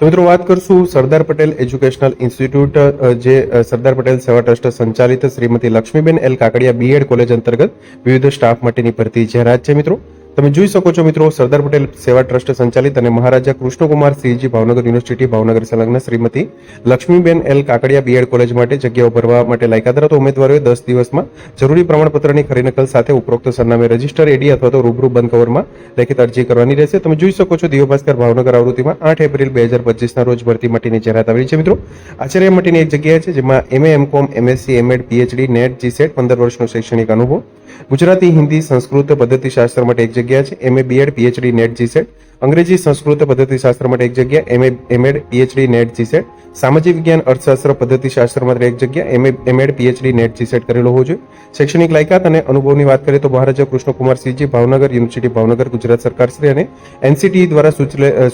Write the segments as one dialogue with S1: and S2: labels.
S1: તો મિત્રો વાત કરશું સરદાર પટેલ એજ્યુકેશનલ ઇન્સ્ટિટ્યૂટ જે સરદાર પટેલ સેવા ટ્રસ્ટ સંચાલિત Shrimati Laxmiben L Kakadiya BEd college અંતર્ગત વિવિધ સ્ટાફ માટેની ભરતી જાહેરાત છે મિત્રો. તમે જોઈ શકો છો મિત્રો, સરદાર પટેલ સેવા ટ્રસ્ટ સંચાલિત અને મહારાજા કૃષ્ણકુમાર સિંહજી ભાવનગર યુનિવર્સિટી, ભાવનગર સંલગ્ન Shrimati Laxmiben L Kakadiya BEd college માટે જગ્યાઓ ભરવા માટે લાયકાત ધરાવતા ઉમેદવારોએ દસ દિવસમાં જરૂરી પ્રમાણપત્રની ખરી નકલ સાથે ઉપરોક્ત સરનામે રજિસ્ટર એડી અથવા તો રૂબરૂ બંધ કવરમાં લેખિત અરજી કરવાની રહેશે. તમે જોઈ શકો છો દિવ્ય ભાસ્કર ભાવનગર આવૃત્તિમાં આઠ એપ્રિલ બે હજાર પચીસના રોજ ભરતી માટેની જાહેરાત આવી છે મિત્રો. આચાર્ય માટેની એક જગ્યા છે જેમાં MA MCom MSc MEd PhD NET GSET પંદર વર્ષનો શૈક્ષણિક અનુભવ ગુજરાતી, હિન્દી, સંસ્કૃત પદ્ધતિશાસ્ત્ર માટે એક જગ્યા છે. MA BEd PhD NET GSET અંગ્રેજી, સંસ્કૃત પદ્ધતિશાસ્ત્ર માટે એક જગ્યા. MA MEd PhD NET GSET સામાજિક વિજ્ઞાન અર્થશાસ્ત્ર પદ્ધતિશાસ્ત્રમાં દરેક જગ્યા MA MEd PhD, NET GSET કરેલો હોવો જોઈએ. શૈક્ષણિક લાયકાત અને અનુભવની વાત કરીએ તો મહારાજા કૃષ્ણકુમાર સિંહજી ભાવનગર યુનિવર્સિટી, ભાવનગર ગુજરાત સરકાર શ્રી અને એનસીટી દ્વારા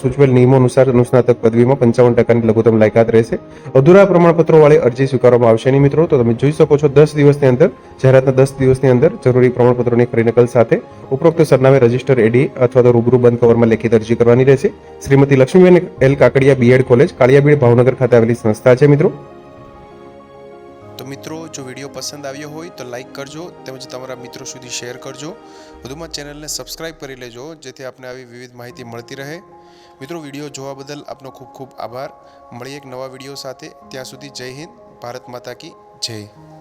S1: સૂચવેલ નિયમો અનુસાર અનુસ્નાતક પદવીમાં પંચાવન ટકાની લઘુત્તમ લાયકાત રહેશે. અધૂરા પ્રમાણપત્રો વાળી અરજી સ્વીકારવામાં આવશે નહીં મિત્રો. તો તમે જોઈ શકો છો દસ દિવસની અંદર, જાહેરાતના દસ દિવસની અંદર જરૂરી પ્રમાણપત્રોની ખરી નકલ સાથે ઉપરોક્ત સરનામે રજિસ્ટર એડી અથવા તો રૂબરૂ બંધ કવરમાં લેખિત અરજી કરવાની રહેશે. Shrimati Laxmiben L Kakadiya BEd college Kaliyabid Bhavnagar ખાતે આવેલી સંસ્થા છે મિત્રો.
S2: તો મિત્રો, જો વીડિયો પસંદ આવ્યો હોય તો લાઈક કરજો તેમજ તમારા મિત્રો સુધી શેર કરજો. વધુમાં ચેનલને સબસ્ક્રાઇબ કરી લેજો, જેથી આપને આવી વિવિધ માહિતી મળતી રહે. મિત્રો, વીડિયો જોવા બદલ આપનો ખૂબ ખૂબ આભાર. મળીએ એક નવા વીડિયો સાથે. ત્યાં સુધી જય હિન્દ, ભારત માતા કી જય.